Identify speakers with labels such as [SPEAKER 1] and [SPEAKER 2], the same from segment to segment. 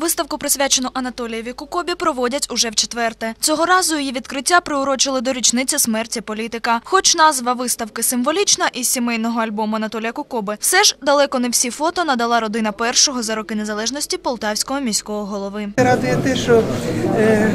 [SPEAKER 1] Виставку, присвячену Анатолієві Кукобі, проводять уже в четверте. Цього разу її відкриття приурочили до річниці смерті політика. Хоч назва виставки символічна із сімейного альбому Анатолія Кукоби, все ж далеко не всі фото надала родина першого за роки незалежності полтавського міського голови.
[SPEAKER 2] Радує те, що е,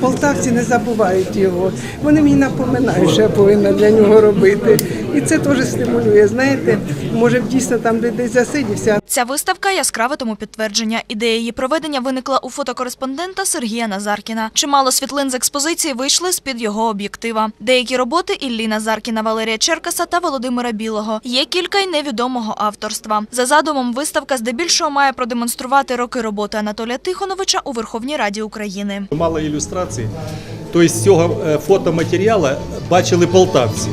[SPEAKER 2] полтавці не забувають його. Вони мені напоминають, що я повинна для нього робити. І це теж стимулює. Знаєте, може дійсно там де десь засидівся,
[SPEAKER 1] Ця виставка яскраве тому підтвердження. Ідея її проведення виникла у фотокореспондента Сергія Назаркіна. Чимало світлин з експозиції вийшли з-під його об'єктива. Деякі роботи Іллі Назаркіна, Валерія Черкаса та Володимира Білого. Є кілька й невідомого авторства. За задумом, виставка здебільшого має продемонструвати роки роботи Анатолія Тихоновича у Верховній Раді України.
[SPEAKER 3] Мало ілюстрацій. Тобто з цього е, фотоматеріалу бачили полтавці.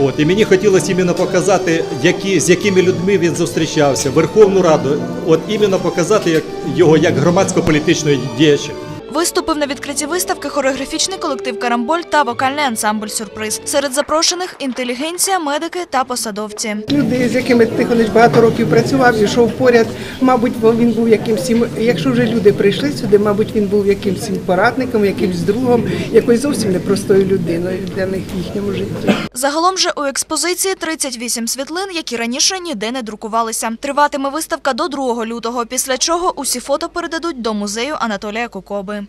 [SPEAKER 3] От, і мені хотілося іменно показати, які, з якими людьми він зустрічався, Верховну Раду, от іменно показати як, його як громадсько-політичного діяча.
[SPEAKER 1] Виступив на відкритті виставки хореографічний колектив Карамболь та вокальний ансамбль Сюрприз. Серед запрошених інтелігенція, медики та посадовці.
[SPEAKER 2] люди, з якими Тихонич багато років працював, йшов поряд. Мабуть, він був якимсь, якщо вже люди прийшли сюди, мабуть, він був якимсь порадником, якимсь другом, якоюсь зовсім непростою людиною для них в їхньому житті.
[SPEAKER 1] Загалом же у експозиції 38 світлин, які раніше ніде не друкувалися. Триватиме виставка до 2 лютого, після чого усі фото передадуть до музею Анатолія Кукоби.